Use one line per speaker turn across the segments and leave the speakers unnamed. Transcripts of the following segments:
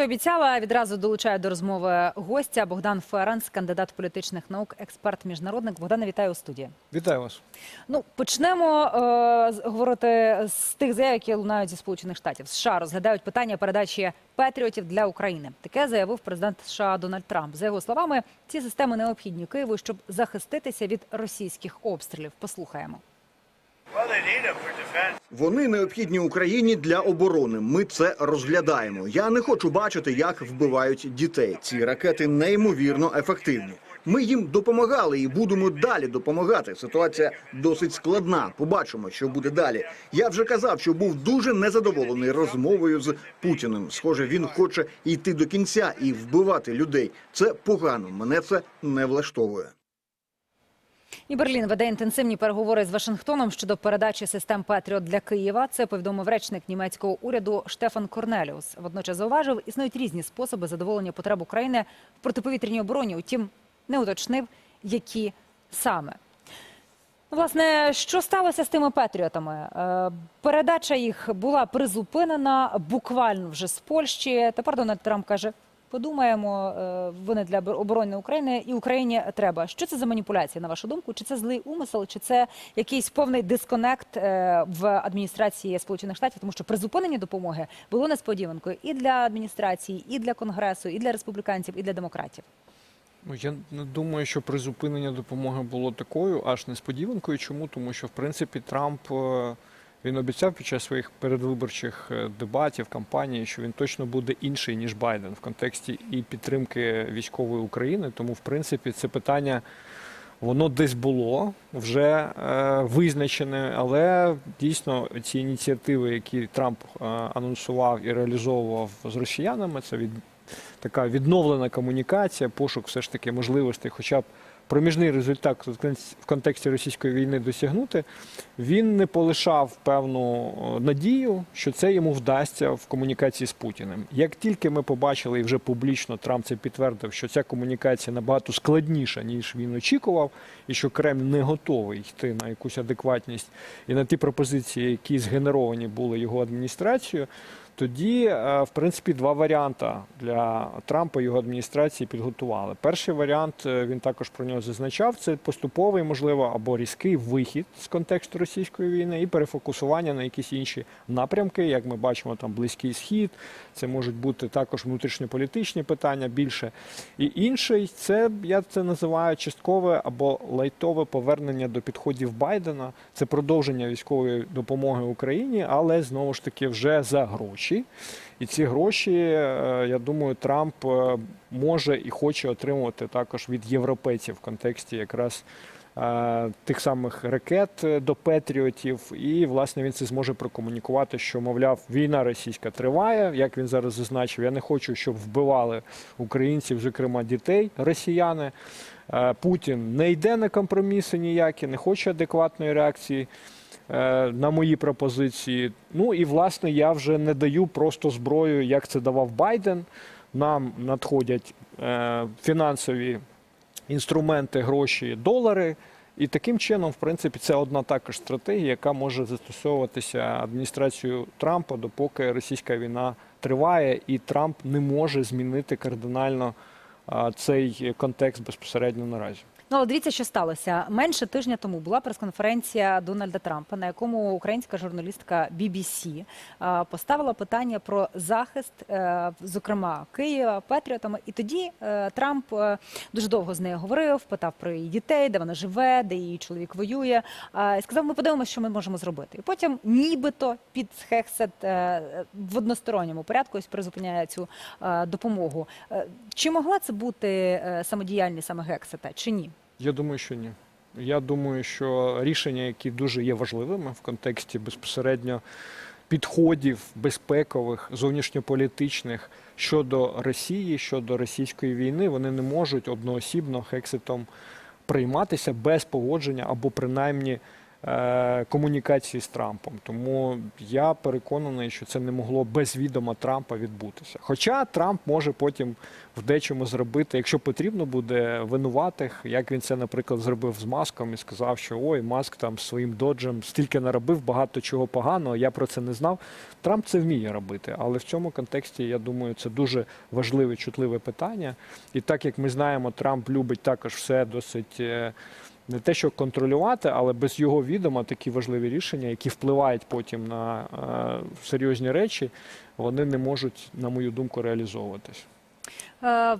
і обіцяла, відразу долучаю до розмови гостя Богдан Феранс, кандидат політичних наук, експерт міжнародник. Богдане, вітаю у студії.
Вітаю вас.
Ну почнемо е, говорити з тих заяв, які лунають зі сполучених штатів. США розглядають питання передачі патріотів для України. Таке заявив президент США Дональд Трамп. За його словами, ці системи необхідні Києву, щоб захиститися від російських обстрілів. Послухаємо.
Well,
Вони необхідні Україні для оборони. Ми це розглядаємо. Я не хочу бачити, як вбивають дітей. Ці ракети неймовірно ефективні. Ми їм допомагали і будемо далі допомагати. Ситуація досить складна. Побачимо, що буде далі. Я вже казав, що був дуже незадоволений розмовою з Путіним. Схоже, він хоче йти до кінця і вбивати людей. Це погано. Мене це не влаштовує.
І Берлін веде інтенсивні переговори з Вашингтоном щодо передачі систем Петріот для Києва. Це повідомив речник німецького уряду Штефан Корнеліус. Водночас зауважив, існують різні способи задоволення потреб України в протиповітряній обороні. Утім, не уточнив, які саме. Власне, що сталося з тими патріотами? Е, Передача їх була призупинена буквально вже з Польщі. Тепер Дональд Трамп каже: подумаємо, е, вони для оборони України і Україні треба. Що це за маніпуляція, на вашу думку? Чи це злий умисел, чи це якийсь повний дисконект е, в адміністрації Сполучених Штатів? Тому що призупинення допомоги було несподіванкою і для адміністрації, і для конгресу, і для республіканців, і для демократів.
Ну я не думаю, що призупинення допомоги було такою аж несподіванкою. Чому? Тому що в принципі Трамп е, він обіцяв під час своїх передвиборчих е, дебатів кампанії, що він точно буде інший ніж Байден в контексті і підтримки військової України. Тому, в принципі, це питання. Воно десь було вже е, визначене, але дійсно ці ініціативи, які Трамп е, анонсував і реалізовував з росіянами, це від така відновлена комунікація, пошук все ж таки можливостей, хоча б проміжний результат в контексті російської війни досягнути, він не полишав певну е, надію, що це йому вдасться в комунікації з Путіним. Як тільки ми побачили і вже публічно Трамп це підтвердив, що ця комунікація набагато складніша, ніж він очікував, і що Кремль не готовий йти на якусь адекватність і на ті пропозиції, які згенеровані були його адміністрацією. Тоді, е, в принципі, два варіанти для Трампа і його адміністрації підготували. Перший варіант е, він також про нього зазначав. Це поступовий, можливо, або різкий вихід з контексту російської війни і перефокусування на якісь інші напрямки. Як ми бачимо, там близький схід, це можуть бути також внутрішньополітичні питання більше. І інший це я це називаю часткове або лайтове повернення до підходів Байдена. Це продовження військової допомоги Україні, але знову ж таки вже за гроші. І ці гроші, е, я думаю, Трамп е, може і хоче отримувати також від європейців в контексті якраз е, тих самих ракет до Петріотів. І власне він це зможе прокомунікувати, що мовляв, війна російська триває. Як він зараз зазначив, я не хочу, щоб вбивали українців, зокрема дітей, росіяни. Путін не йде на компроміси ніякі, не хоче адекватної реакції на мої пропозиції. Ну і власне я вже не даю просто зброю, як це давав Байден. Нам надходять е, фінансові інструменти, гроші, долари. І таким чином, в принципі, це одна також стратегія, яка може застосовуватися адміністрацією Трампа, допоки російська війна триває, і Трамп не може змінити кардинально цей контекст безпосередньо наразі.
Ну, дивіться, що сталося. Менше тижня тому була прес-конференція Дональда Трампа, на якому українська журналістка BBC е, поставила питання про захист, е, зокрема Києва, Петріотами. І тоді е, Трамп дуже довго з нею говорив, питав про її дітей, де вона живе, де її чоловік воює. І сказав, ми подивимося, що ми можемо зробити. І потім, нібито під Хексет в односторонньому порядку ось призупиняє цю допомогу. Чи могла це бути самодіяльність саме Гексета, чи ні?
Я думаю, що ні. Я думаю, що рішення, які дуже є важливими в контексті безпосередньо підходів безпекових, зовнішньополітичних щодо Росії, щодо російської війни, вони не можуть одноосібно хекситом прийматися без погодження або принаймні комунікації з Трампом. Тому я переконаний, що це не могло без відома Трампа відбутися. Хоча Трамп може потім в дечому зробити, якщо потрібно буде винуватих, як він це, наприклад, зробив з маском і сказав, що ой, маск там своїм доджем стільки наробив багато чого поганого. Я про це не знав. Трамп це вміє робити, але в цьому контексті я думаю, це дуже важливе, чутливе питання. І так як ми знаємо, Трамп любить також все досить. Не те, що контролювати, але без його відома такі важливі рішення, які впливають потім на е, серйозні речі, вони не можуть, на мою думку, реалізовуватись.
Е,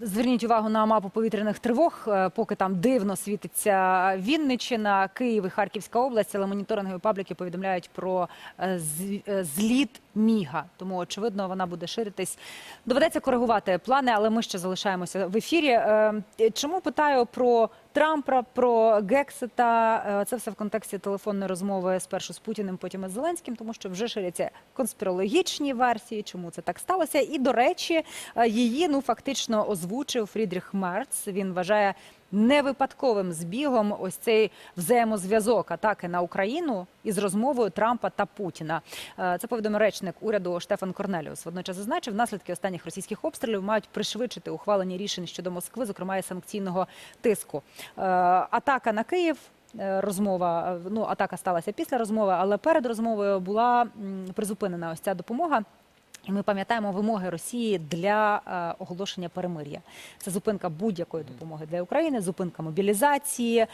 Зверніть увагу на мапу повітряних тривог. Е, Поки там дивно світиться Вінниччина, Київ і Харківська область, але моніторингові пабліки повідомляють про е, зліт міга. Тому очевидно, вона буде ширитись. Доведеться коригувати плани, але ми ще залишаємося в ефірі. Чому питаю про Трампа, про Гексета? Е, Це все в контексті телефонної розмови спершу з Путіним, потім із Зеленським, тому що вже ширяться конспірологічні версії, чому це так сталося. І до речі, е, її ну фактично озвучив Фрідріх Мерц. Він вважає невипадковим збігом ось цей взаємозв'язок атаки на Україну із розмовою Трампа та Путіна. Е, Це повідомив речник уряду Штефан Корнеліус. Водночас зазначив, наслідки останніх російських обстрілів мають пришвидшити ухвалення рішень щодо Москви, зокрема і санкційного тиску. Е, Атака на Київ. е, Розмова ну атака сталася після розмови, але перед розмовою була призупинена ось ця допомога. І ми пам'ятаємо вимоги Росії для е, оголошення перемир'я. Це зупинка будь-якої допомоги для України, зупинка мобілізації. Е,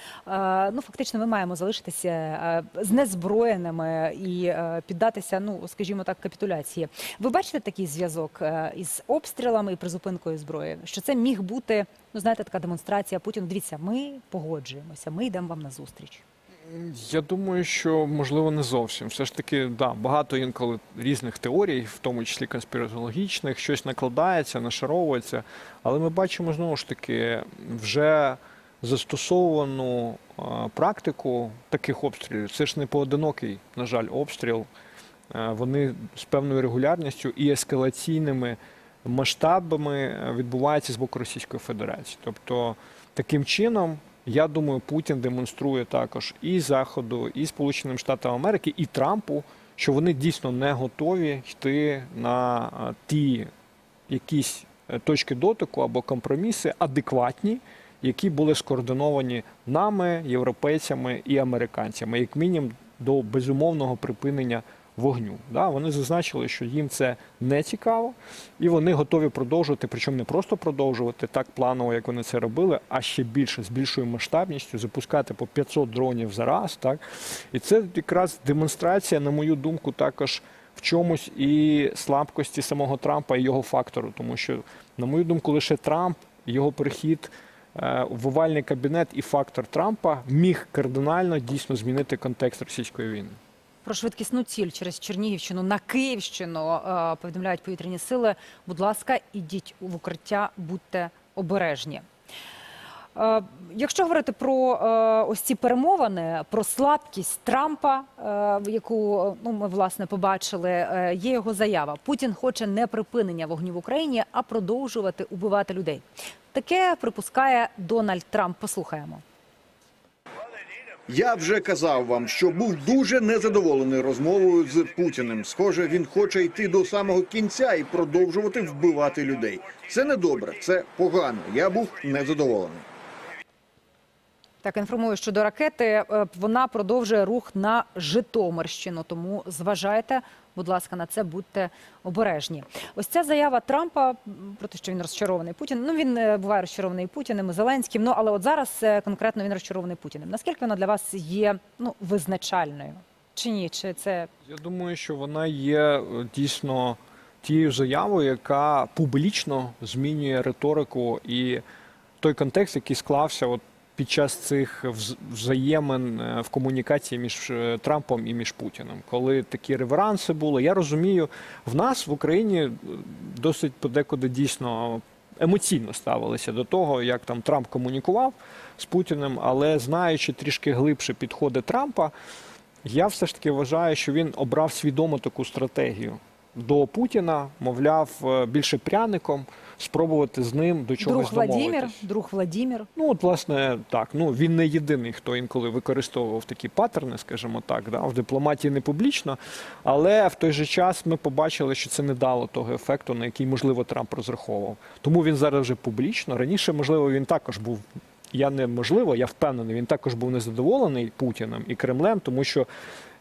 ну фактично, ми маємо залишитися е, знезброєними і е, піддатися, ну скажімо так, капітуляції. Ви бачите такий зв'язок е, із обстрілами і призупинкою зброї? Що це міг бути, ну знаєте, така демонстрація Путіну? Дивіться, ми погоджуємося, ми йдемо вам на зустріч.
Я думаю, що можливо не зовсім. Все ж таки, да, багато інколи різних теорій, в тому числі конспірологічних, щось накладається, нашаровується. Але ми бачимо знову ж таки вже застосовану практику таких обстрілів. Це ж не поодинокий, на жаль, обстріл. Вони з певною регулярністю і ескалаційними масштабами відбуваються з боку Російської Федерації. Тобто, таким чином, я думаю, Путін демонструє також і Заходу, і Сполученим Штатам Америки, і Трампу, що вони дійсно не готові йти на е, ті якісь е, точки дотику або компроміси адекватні, які були скоординовані нами, європейцями і американцями, як мінімум до безумовного припинення вогню. Да, вони зазначили, що їм це не цікаво, і вони готові продовжувати, причому не просто продовжувати так планово, як вони це робили, а ще більше з більшою масштабністю запускати по 500 дронів за раз. Так і це якраз демонстрація, на мою думку, також в чомусь і слабкості самого Трампа і його фактору, тому що, на мою думку, лише Трамп, його прихід. е, В овальний кабінет і фактор Трампа міг кардинально дійсно змінити контекст російської війни.
Про швидкісну ціль через Чернігівщину на Київщину е, повідомляють повітряні сили. Будь ласка, ідіть в укриття, будьте обережні. Е, Якщо говорити про е, ось ці перемовини, про слабкість Трампа, яку ну, ми власне побачили, є його заява. Путін хоче не припинення вогню в Україні, а продовжувати убивати людей. Таке припускає Дональд Трамп. Послухаємо.
Я вже казав вам, що був дуже незадоволений розмовою з Путіним. Схоже, він хоче йти до самого кінця і продовжувати вбивати людей. Це не добре, це погано. Я був незадоволений.
Так, інформую щодо ракети. Е, Вона продовжує рух на Житомирщину. Тому зважайте, будь ласка, на це будьте обережні. Ось ця заява Трампа про те, що він розчарований Путіним. Ну він е, буває розчарований Путіним Зеленським. Ну але от зараз е, конкретно він розчарований Путіним. Наскільки вона для вас є ну визначальною? Чи ні? Чи це
Я думаю, що вона є е, дійсно тією заявою, яка публічно змінює риторику і той контекст, який склався от під час цих взаємин е, в комунікації між е, Трампом і між Путіним, коли такі реверанси були. Я розумію, в нас в Україні е, досить подекуди дійсно емоційно ставилися до того, як там Трамп комунікував з Путіним, але знаючи трішки глибше підходи Трампа. Я все ж таки вважаю, що він обрав свідомо таку стратегію. До Путіна, мовляв, е, більше пряником, спробувати з ним до чогось
Друг Владимир, друг Владимир.
Ну, от, власне, так. Ну, він не єдиний, хто інколи використовував такі паттерни, скажімо так, да, в дипломатії не публічно. Але в той же час ми побачили, що це не дало того ефекту, на який, можливо, Трамп розраховував. Тому він зараз вже публічно. Раніше, можливо, він також був. Я не можливо, я впевнений, він також був незадоволений Путіним і Кремлем, тому що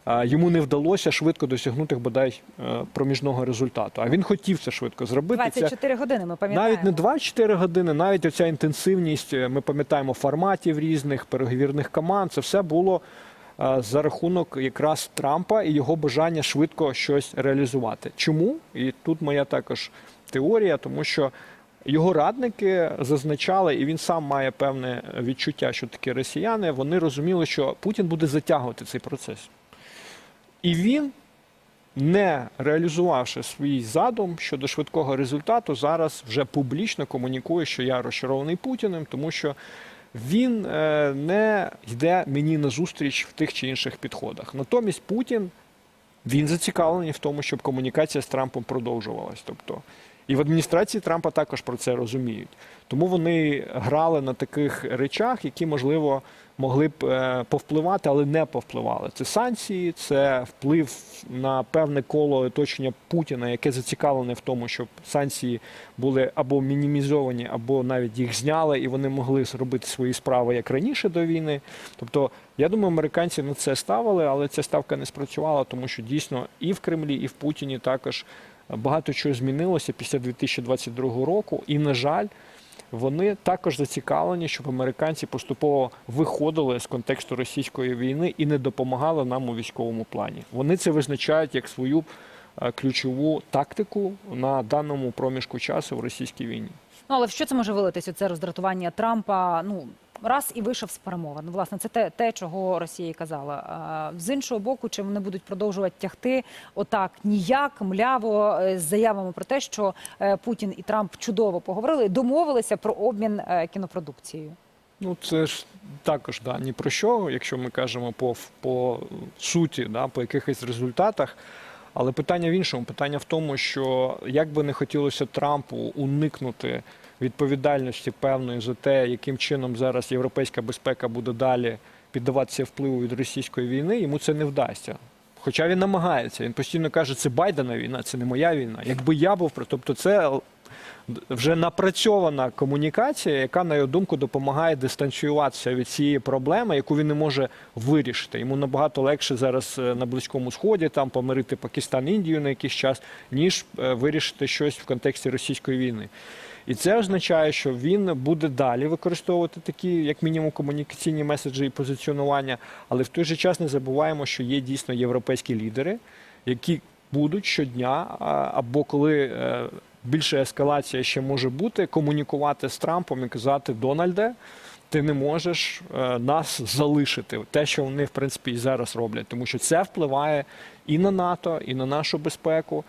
йому не вдалося швидко досягнути бодай е, проміжного результату. А він хотів це швидко зробити. Це
24 години, ми пам'ятаємо.
навіть не 24 години, навіть оця інтенсивність, е, ми пам'ятаємо форматів різних переговірних команд. Це все було е, за рахунок якраз Трампа і його бажання швидко щось реалізувати. Чому? І тут моя також теорія, тому що його радники зазначали, і він сам має певне відчуття, що такі росіяни. Вони розуміли, що Путін буде затягувати цей процес. І він не реалізувавши свій задум щодо швидкого результату, зараз вже публічно комунікує, що я розчарований Путіним, тому що він е, не йде мені на зустріч в тих чи інших підходах. Натомість Путін він зацікавлений в тому, щоб комунікація з Трампом продовжувалась. Тобто, і в адміністрації Трампа також про це розуміють. Тому вони грали на таких речах, які, можливо, могли б е, повпливати, але не повпливали. Це санкції, це вплив на певне коло оточення Путіна, яке зацікавлене в тому, щоб санкції були або мінімізовані, або навіть їх зняли, і вони могли зробити свої справи як раніше до війни. Тобто, я думаю, американці на це ставили, але ця ставка не спрацювала, тому що дійсно і в Кремлі, і в Путіні також багато чого змінилося після 2022 року. І, на жаль, вони також зацікавлені, щоб американці поступово виходили з контексту російської війни і не допомагали нам у військовому плані. Вони це визначають як свою е, ключову тактику на даному проміжку часу в російській війні.
Ну, але в що це може вилитись? Оце роздратування Трампа? Ну раз і вийшов з перемовин. Ну, власне, це те, те, чого Росія казала. З іншого боку, чи вони будуть продовжувати тягти отак ніяк, мляво, е, з заявами про те, що е, Путін і Трамп чудово поговорили, домовилися про обмін е, кінопродукцією.
Ну, це ж також да, ні про що, якщо ми кажемо по, по суті, да, по якихось результатах. Але питання в іншому. Питання в тому, що як би не хотілося Трампу уникнути відповідальності певної за те, яким чином зараз європейська безпека буде далі піддаватися впливу від російської війни, йому це не вдасться. Хоча він намагається. Він постійно каже, це Байдена війна, це не моя війна. Якби я був тобто це вже напрацьована комунікація, яка, на його думку, допомагає дистанціюватися від цієї проблеми, яку він не може вирішити. Йому набагато легше зараз е, на Близькому Сході там помирити Пакистан, Індію на якийсь час, ніж е, вирішити щось в контексті російської війни. І це означає, що він буде далі використовувати такі, як мінімум, комунікаційні меседжі і позиціонування. Але в той же час не забуваємо, що є дійсно європейські лідери, які будуть щодня, або коли е, більша ескалація ще може бути, комунікувати з Трампом і казати Дональде. Ти не можеш е, нас залишити, те, що вони в принципі і зараз роблять, тому що це впливає і на НАТО, і на нашу безпеку.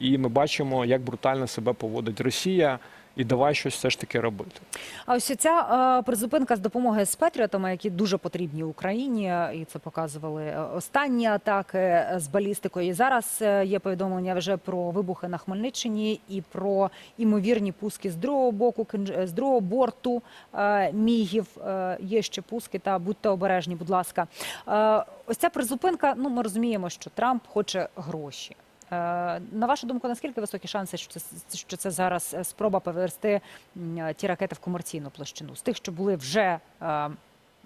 І ми бачимо, як брутально себе поводить Росія, і давай щось все ж таки робити.
А ось ця е, призупинка з допомоги з Петріотами, які дуже потрібні Україні, і це показували е, останні атаки е, з балістикою. І зараз е, є повідомлення вже про вибухи на Хмельниччині і про імовірні пуски з другого боку, з другого борту е, мігів. Е, є ще пуски. Та будьте обережні, будь ласка. Е, ось ця призупинка. Ну ми розуміємо, що Трамп хоче гроші. Е, На вашу думку, наскільки високі шанси, що це що це зараз е, спроба поверсти е, ті ракети в комерційну площину з тих, що були вже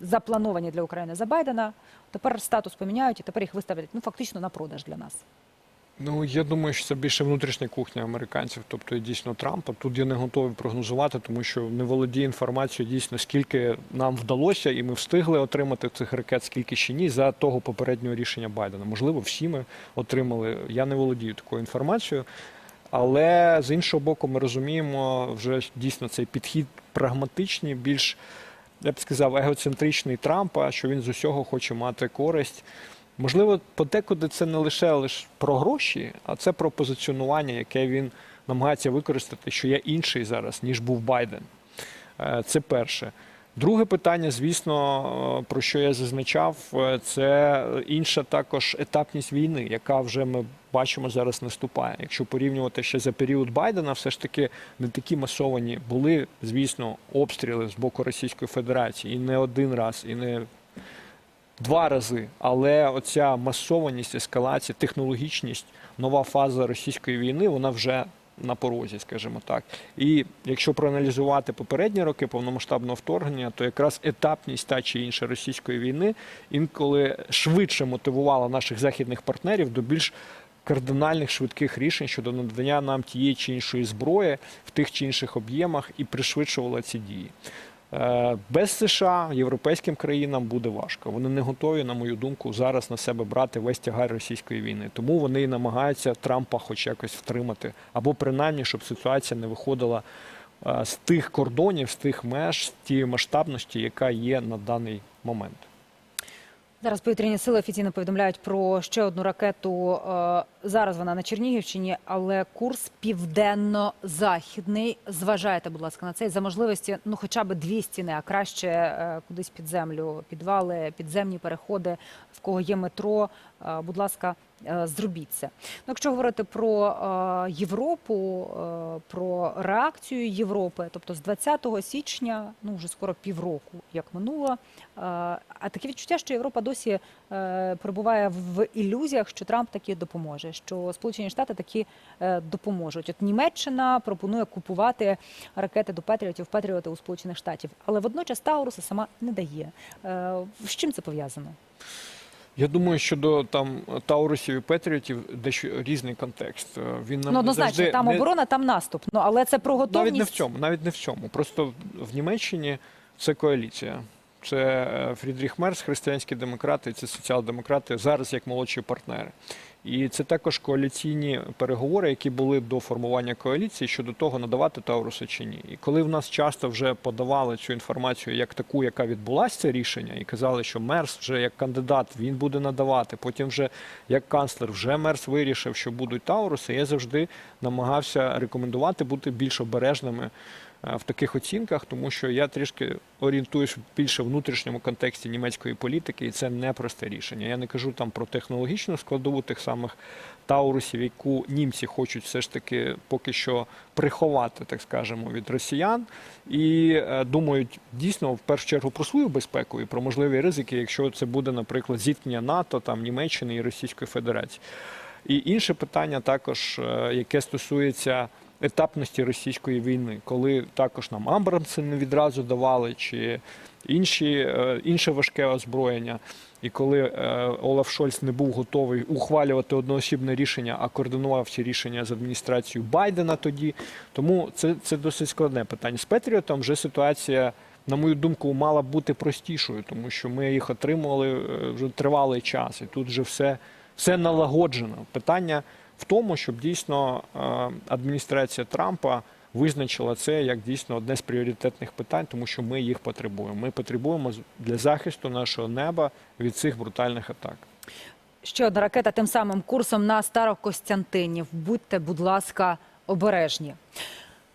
заплановані для України за Байдена, тепер статус поміняють і тепер їх виставлять ну фактично на продаж для нас.
Ну я думаю, що це більше внутрішня кухня американців, тобто дійсно Трампа. Тут я не готовий прогнозувати, тому що не володію інформацією дійсно, скільки нам вдалося, і ми встигли отримати цих ракет, скільки ще ні, за того попереднього рішення Байдена. Можливо, всі ми отримали. Я не володію такою інформацією. Але з іншого боку, ми розуміємо вже дійсно цей підхід прагматичний, більш я б сказав, егоцентричний Трампа, що він з усього хоче мати користь. Можливо, подекуди це не лише лише про гроші, а це про позиціонування, яке він намагається використати, що я інший зараз, ніж був Байден. Е, Це перше. Друге питання, звісно, е, про що я зазначав, е, це інша також етапність війни, яка вже ми бачимо зараз наступає. Якщо порівнювати ще за період Байдена, все ж таки не такі масовані були, звісно, обстріли з боку Російської Федерації і не один раз, і не два рази. Але оця масованість, ескалація, технологічність, нова фаза російської війни, вона вже на порозі, скажімо так. І якщо проаналізувати попередні роки повномасштабного вторгнення, то якраз етапність та чи інша російської війни інколи швидше мотивувала наших західних партнерів до більш кардинальних швидких рішень щодо надання нам тієї чи іншої зброї в тих чи інших об'ємах і пришвидшувала ці дії. Е, Без США європейським країнам буде важко. Вони не готові, на мою думку, зараз на себе брати весь тягар російської війни. Тому вони і намагаються Трампа хоч якось втримати, або принаймні, щоб ситуація не виходила е, з тих кордонів, з тих меж, з тієї масштабності, яка є на даний момент.
Зараз повітряні сили офіційно повідомляють про ще одну ракету. Е, Зараз вона на Чернігівщині, але курс південно-західний. Зважайте, будь ласка, на це за можливості, ну хоча б дві стіни, а краще е, кудись під землю, підвали, підземні переходи, в кого є метро. е, Будь ласка, зробіть це. Ну, якщо говорити про е, Європу, е, про реакцію Європи, тобто з 20 січня, ну вже скоро півроку, як минуло. е, А таке відчуття, що Європа досі е, перебуває в ілюзіях, що Трамп таки допоможе, що Сполучені Штати таки е, допоможуть. От Німеччина пропонує купувати ракети до Петріотів, Петріоти у Сполучених Штатів, але водночас Тауруса сама не дає. Е, З чим це пов'язано?
Я думаю, щодо там Таурусів і Петріотів дещо різний контекст. Е, Він нам
Ну, однозначно,
завжди
там
не-
оборона, там наступ. Ну але це про готовність.
Навіть не в цьому, навіть не в цьому. Просто в Німеччині це коаліція. Це е, Фрідріх Мерс, християнські демократи, це соціал-демократи зараз як молодші партнери. І це також коаліційні переговори, які були до формування коаліції щодо того, надавати Тауруса чи ні. І коли в нас часто вже подавали цю інформацію як таку, яка відбулася це рішення, і казали, що Мерс вже як кандидат він буде надавати. Потім вже як канцлер, вже Мерс вирішив, що будуть Тауруси. Я завжди намагався рекомендувати бути більш обережними в таких оцінках, тому що я трішки орієнтуюсь більше в внутрішньому контексті німецької політики, і це непросте рішення. Я не кажу там про технологічну складову тих самих таурусів, яку німці хочуть все ж таки поки що приховати, так скажемо, від росіян, і е, думають дійсно в першу чергу про свою безпеку і про можливі ризики, якщо це буде, наприклад, зіткнення НАТО, там Німеччини і Російської Федерації. І інше питання також, е, яке стосується етапності російської війни, коли також нам Амбрамси не відразу давали, чи інші, е, інше важке озброєння. І коли е, Олаф Шольц не був готовий ухвалювати одноосібне рішення, а координував ці рішення з адміністрацією Байдена тоді. Тому це, це досить складне питання. З Петріотом вже ситуація, на мою думку, мала бути простішою, тому що ми їх отримували е, вже тривалий час, і тут вже все, все налагоджено. Питання в тому, щоб дійсно е, адміністрація Трампа визначила це як дійсно одне з пріоритетних питань, тому що ми їх потребуємо. Ми потребуємо для захисту нашого неба від цих брутальних атак.
Ще одна ракета тим самим курсом на Старокостянтинів. Будьте, будь ласка, обережні.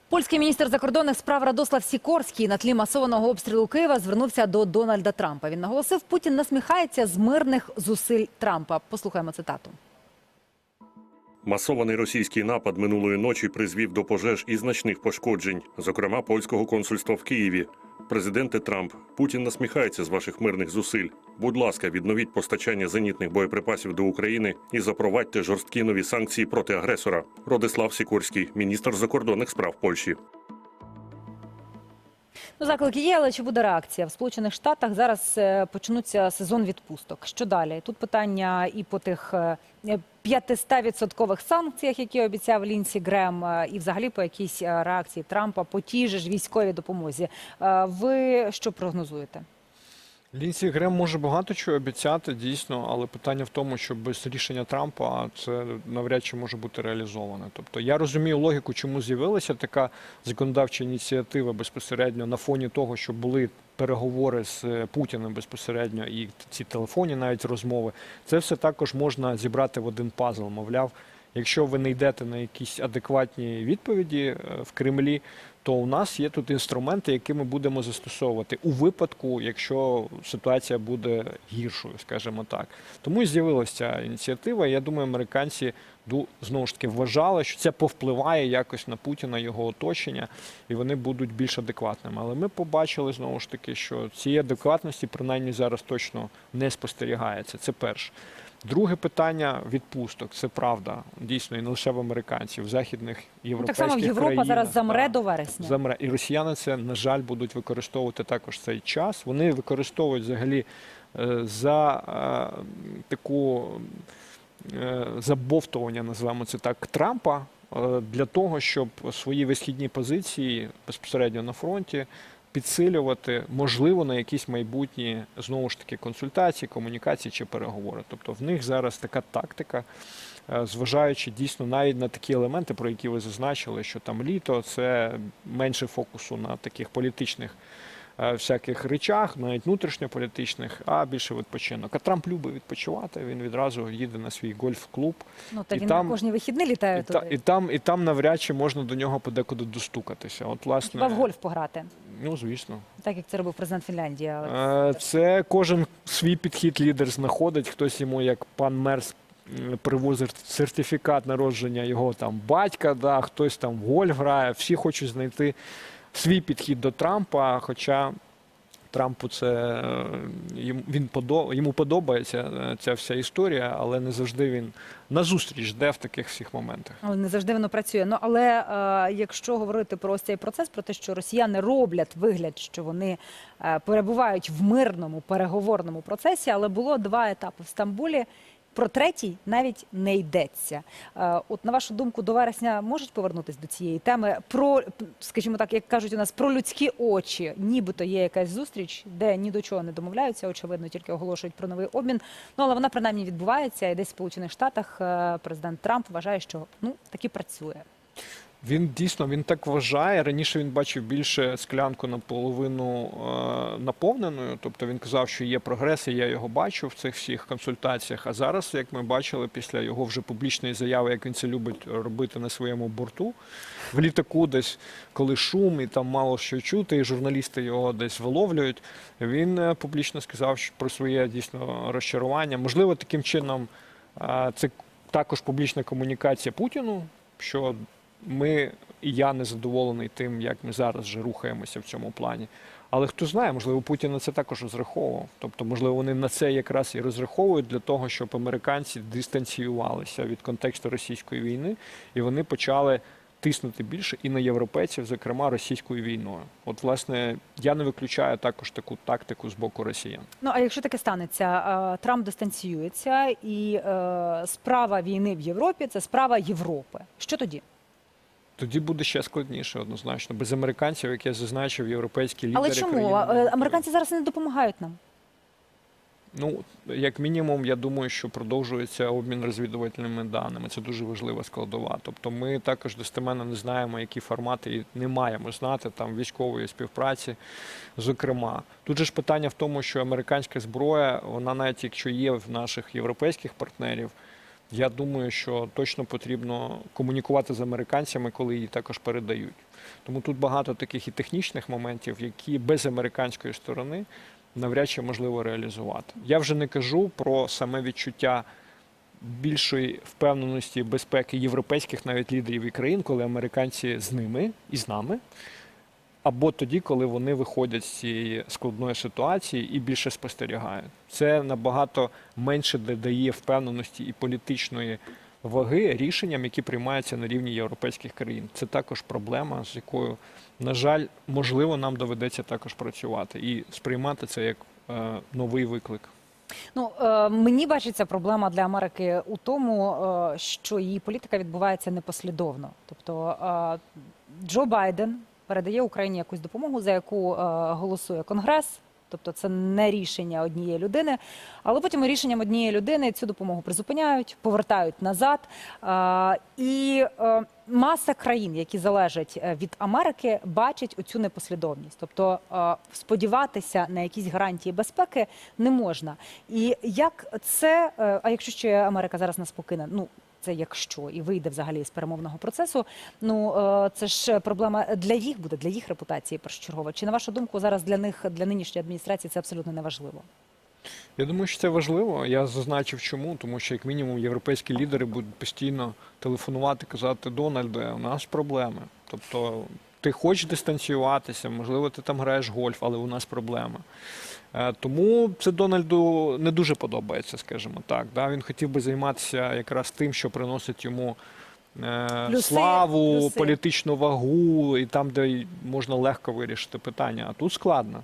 Польський міністр закордонних справ Радослав Сікорський на тлі масованого обстрілу Києва звернувся до Дональда Трампа. Він наголосив, Путін насміхається з мирних зусиль Трампа. Послухаємо цитату.
Масований російський напад минулої ночі призвів до пожеж і значних пошкоджень, зокрема польського консульства в Києві. Президенте Трамп, Путін насміхається з ваших мирних зусиль. Будь ласка, відновіть постачання зенітних боєприпасів до України і запровадьте жорсткі нові санкції проти агресора. Родислав Сікорський, міністр закордонних справ Польщі.
Ну, заклики є, але чи буде реакція? В Сполучених Штатах зараз е, почнуться сезон відпусток. Що далі? Тут питання і по тих е, 500-відсоткових санкціях, які обіцяв Лінсі Грем, е, і взагалі по якійсь е, реакції Трампа по тій же ж військовій допомозі. Е, Ви що прогнозуєте?
Лінсі Грем може багато чого обіцяти, дійсно, але питання в тому, що без рішення Трампа це навряд чи може бути реалізовано. Тобто я розумію логіку, чому з'явилася така законодавча ініціатива безпосередньо на фоні того, що були переговори з е, Путіним безпосередньо і ці телефонні навіть розмови. Це все також можна зібрати в один пазл. Мовляв, Якщо ви не йдете на якісь адекватні відповіді е, в Кремлі, то у нас є тут інструменти, які ми будемо застосовувати у випадку, якщо ситуація буде гіршою, скажімо так. Тому і з'явилася ця ініціатива. Я думаю, американці знову ж таки вважали, що це повпливає якось на Путіна, його оточення, і вони будуть більш адекватними. Але ми побачили знову ж таки, що цієї адекватності принаймні зараз точно не спостерігається. Це перше. Друге питання відпусток. Це правда. Дійсно, і не лише в американців, в західних
Ну,
європейських
так само Європа
країнах,
зараз замре
так.
до вересня.
Замре. І росіяни це, на жаль, будуть використовувати також цей час. Вони використовують взагалі е, за е, таку е, забовтування, називаємо це так, Трампа для того, щоб свої висхідні позиції безпосередньо на фронті підсилювати, можливо, на якісь майбутні знову ж таки консультації, комунікації чи переговори. Тобто в них зараз така тактика, е, зважаючи дійсно навіть на такі елементи, про які ви зазначили, що там літо це менше фокусу на таких політичних всяких речах, навіть внутрішньополітичних, а більше відпочинок. А Трамп любить відпочивати. Він відразу їде на свій гольф-клуб.
Ну та
і
він
там-
на кожні вихідні літає
І, та, і там, і там навряд чи можна до нього подекуди достукатися. От, власне,
Хіба в гольф пограти,
ну звісно.
так як це робив президент Фінляндії. Але
Е, Це кожен свій підхід лідер знаходить. Хтось йому, як пан Мерс, привозить сертифікат народження його там батька, да, хтось там в гольф грає. Всі хочуть знайти свій підхід до Трампа. Хоча Трампу це е, він подо- йому подобається е, ця вся історія, але не завжди він назустріч йде в таких всіх моментах.
Але не завжди воно працює. Ну але е, якщо говорити про цей процес, про те, що росіяни роблять вигляд, що вони е, перебувають в мирному переговорному процесі, але було два етапи в Стамбулі. Про третій навіть не йдеться. Е, От на вашу думку, до вересня можуть повернутися до цієї теми про, скажімо так, як кажуть у нас, про людські очі. Нібито є якась зустріч, де ні до чого не домовляються. Очевидно, тільки оголошують про новий обмін. Ну але вона принаймні відбувається. І десь в Сполучених Штатах е, президент Трамп вважає, що ну таки працює.
Він дійсно він так вважає. Раніше він бачив більше склянку наполовину е, наповненою. Тобто він казав, що є прогрес, і я його бачу в цих всіх консультаціях. А зараз, як ми бачили, після його вже публічної заяви, як він це любить робити на своєму борту, в літаку, десь коли шум і там мало що чути, і журналісти його десь виловлюють. Він е, публічно сказав що про своє дійсно розчарування. Можливо, таким чином е, це також публічна комунікація Путіну, що ми і я не задоволений тим, як ми зараз вже рухаємося в цьому плані. Але хто знає, можливо, Путін на це також розраховував. Тобто, можливо, вони на це якраз і розраховують для того, щоб американці дистанціювалися від контексту російської війни, і вони почали тиснути більше і на європейців, зокрема російською війною. От, власне, я не виключаю також таку тактику з боку росіян.
Ну а якщо таке станеться, е, Трамп дистанціюється, і е, справа війни в Європі це справа Європи. Що тоді?
Тоді буде ще складніше, однозначно. Без американців, як я зазначив, європейські лідери
Але чому
країни
Е, американці зараз не допомагають нам?
Ну, як мінімум, я думаю, що продовжується обмін розвідувальними даними. Це дуже важлива складова. Тобто ми також достеменно не знаємо, які формати і не маємо знати там військової співпраці. Зокрема, тут же ж питання в тому, що американська зброя, вона навіть якщо є в наших європейських партнерів. Я думаю, що точно потрібно комунікувати з американцями, коли її також передають. Тому тут багато таких і технічних моментів, які без американської сторони навряд чи можливо реалізувати. Я вже не кажу про саме відчуття більшої впевненості безпеки європейських навіть лідерів і країн, коли американці з ними і з нами. Або тоді, коли вони виходять з цієї складної ситуації і більше спостерігають. Це набагато менше додає впевненості і політичної ваги рішенням, які приймаються на рівні європейських країн. Це також проблема, з якою, на жаль, можливо, нам доведеться також працювати і сприймати це як е, новий виклик.
Ну е, мені бачиться проблема для Америки у тому, е, що її політика відбувається непослідовно. Тобто е, Джо Байден передає Україні якусь допомогу, за яку е, голосує Конгрес. Тобто це не рішення однієї людини, але потім рішенням однієї людини цю допомогу призупиняють, повертають назад. Е, І е, маса країн, які залежать від Америки, бачать оцю непослідовність. Тобто сподіватися на якісь гарантії безпеки не можна. І як це, а якщо ще Америка зараз нас покине, ну це якщо і вийде взагалі з перемовного процесу. Ну е, це ж проблема для їх буде, для їх репутації першочергово. Чи на вашу думку зараз для них для нинішньої адміністрації це абсолютно неважливо?
Я думаю, що це важливо. Я зазначив чому, тому що як мінімум європейські лідери будуть постійно телефонувати, казати Дональде, у нас проблеми. Тобто ти хочеш дистанціюватися, можливо, ти там граєш гольф, але у нас проблеми. Е, Тому це Дональду не дуже подобається, скажімо так. Да? Він хотів би займатися якраз тим, що приносить йому е,
Плюси,
славу,
плюси.
політичну вагу, і там, де можна легко вирішити питання. А тут складно.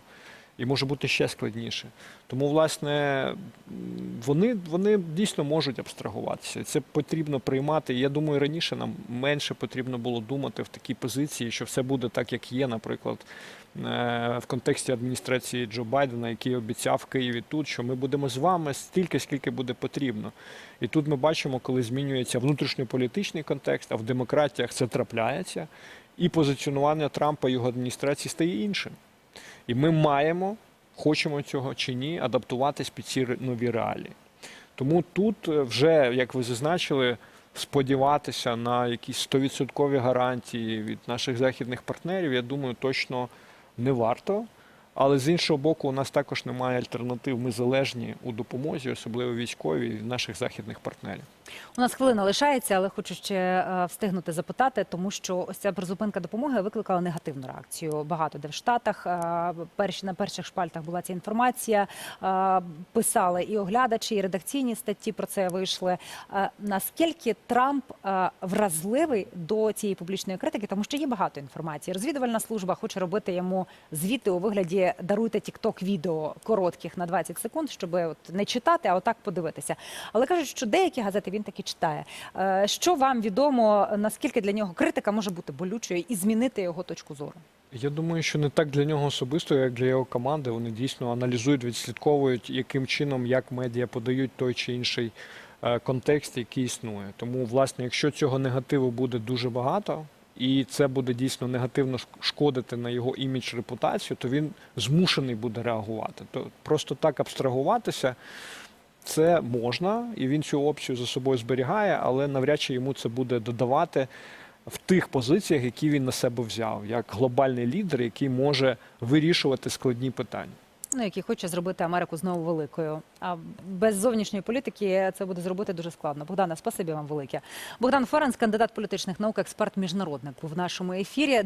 І може бути ще складніше. Тому, власне, вони, вони дійсно можуть абстрагуватися. Це потрібно приймати. Я думаю, раніше нам менше потрібно було думати в такій позиції, що все буде так, як є, наприклад, е, в контексті адміністрації Джо Байдена, який обіцяв Києві тут, що ми будемо з вами стільки, скільки буде потрібно. І тут ми бачимо, коли змінюється внутрішньополітичний контекст, а в демократіях це трапляється, і позиціонування Трампа і його адміністрації стає іншим. І ми маємо, хочемо цього чи ні, адаптуватись під ці нові реалії. Тому тут е, вже, як ви зазначили, сподіватися на якісь 100% гарантії від наших західних партнерів, я думаю, точно не варто. Але з іншого боку, у нас також немає альтернатив. Ми залежні у допомозі, особливо військовій, від наших західних партнерів.
У нас хвилина лишається, але хочу ще е, встигнути запитати, тому що ось ця призупинка допомоги викликала негативну реакцію. Багато де в Штатах е, перші на перших шпальтах була ця інформація. е, Писали і оглядачі, і редакційні статті про це вийшли. Наскільки Трамп вразливий до цієї публічної критики, тому що є багато інформації. Розвідувальна служба хоче робити йому звіти у вигляді даруйте тікток відео коротких на 20 секунд, щоб от не читати, а отак подивитися. Але кажуть, що деякі газети він таки читає. Е, Що вам відомо, наскільки для нього критика може бути болючою і змінити його точку зору?
Я думаю, що не так для нього особисто, як для його команди. Вони дійсно аналізують, відслідковують, яким чином, як медіа подають той чи інший е, контекст, який існує. Тому, власне, якщо цього негативу буде дуже багато, і це буде дійсно негативно шкодити на його імідж репутацію, то він змушений буде реагувати. То просто так абстрагуватися. Це можна, і він цю опцію за собою зберігає, але навряд чи йому це буде додавати в тих позиціях, які він на себе взяв, як глобальний лідер, який може вирішувати складні питання.
Ну, який хоче зробити Америку знову великою. А без зовнішньої політики це буде зробити дуже складно. Богдана, спасибі вам велике. Богдан Ференс, кандидат політичних наук, експерт міжнародник, в нашому ефірі.